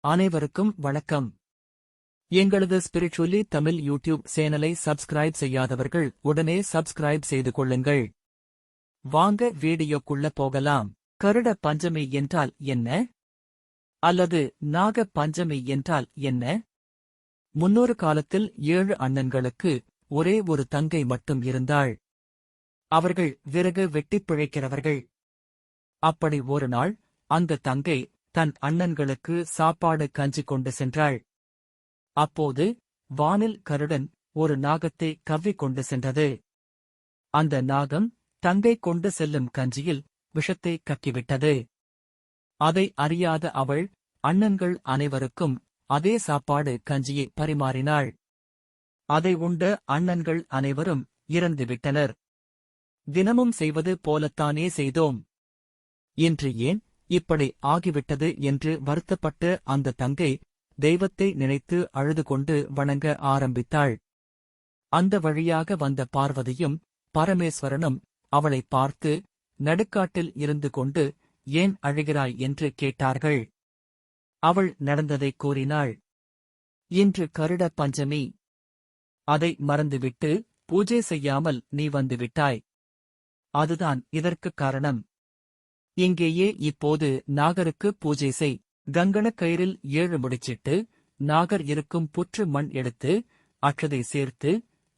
அனைவருக்கும் வணக்கம். எங்களது ஸ்பிரிச்சுவலி தமிழ் யூடியூப் சேனலை சப்ஸ்கிரைப் செய்யாதவர்கள் உடனே சப்ஸ்கிரைப் செய்து கொள்ளுங்கள். வாங்க வீடியோக்குள்ள போகலாம். கருட பஞ்சமி என்றால் என்ன? அல்லது நாக பஞ்சமி என்றால் என்ன? முன்னொரு காலத்தில் ஏழு அண்ணன்களுக்கு ஒரே ஒரு தங்கை மட்டும் இருந்தாள். அவர்கள் விறகு வெட்டிப் பிழைக்கிறவர்கள். அப்படி ஒரு நாள் அந்த தங்கை தன் அண்ணன்களுக்கு சாப்பாடு கஞ்சி கொண்டு சென்றாள். அப்போது வானில் கருடன் ஒரு நாகத்தை கவ்விக் கொண்டு சென்றது. அந்த நாகம் தங்கை கொண்டு செல்லும் கஞ்சியில் விஷத்தை கக்கிவிட்டது. அதை அறியாத அவள் அண்ணன்கள் அனைவருக்கும் அதே சாப்பாடு கஞ்சியை பரிமாறினாள். அதை உண்ட அண்ணன்கள் அனைவரும் இறந்துவிட்டனர் தினமும் செய்வது போலத்தானே செய்தோம். இன்று ஏன் இப்படி ஆகிவிட்டது என்று வருத்தப்பட்டு அந்த தங்கை தெய்வத்தை நினைத்து அழுது கொண்டு வணங்க ஆரம்பித்தாள். அந்த வழியாக வந்த பார்வதியும் பரமேஸ்வரனும் அவளை பார்த்து நடுக்காட்டில் இருந்து கொண்டு ஏன் அழுகிறாய்? என்று கேட்டார்கள். அவள் நடந்ததைக் கூறினாள். இன்று கருட பஞ்சமி. அதை மறந்துவிட்டு பூஜை செய்யாமல் நீ வந்துவிட்டாய் அதுதான் இதற்குக் காரணம். இங்கேயே இப்போது நாகருக்கு பூஜை செய். கங்கணக் கயிறில் ஏழு முடிச்சிட்டு நாகர் இருக்கும் புற்று மண் எடுத்து அற்றதை சேர்த்து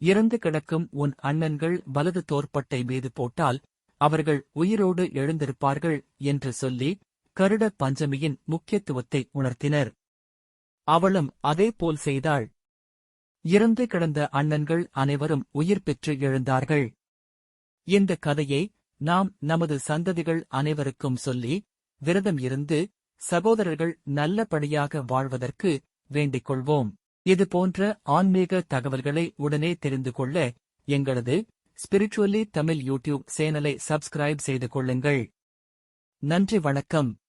இறந்து கிடக்கும் உன் அண்ணன்கள் வலது தோற்பட்டை மீது போட்டால் அவர்கள் உயிரோடு எழுந்திருப்பார்கள் என்று சொல்லி கருட பஞ்சமியின் முக்கியத்துவத்தை உணர்த்தினர். அவளும் அதேபோல் செய்தாள். இறந்து கிடந்த அண்ணன்கள் அனைவரும் உயிர் பெற்று எழுந்தார்கள். இந்த கதையை நாம் நமது சந்ததிகள் அனைவருக்கும் சொல்லி விரதம் இருந்து சகோதரர்கள் நல்லபடியாக வாழ்வதற்கு வேண்டிக் கொள்வோம். இது போன்ற ஆன்மீக தகவல்களை உடனே தெரிந்து கொள்ள எங்களது ஸ்பிரிச்சுவலி தமிழ் யூடியூப் சேனலை சப்ஸ்கிரைப் செய்து கொள்ளுங்கள். நன்றி வணக்கம்.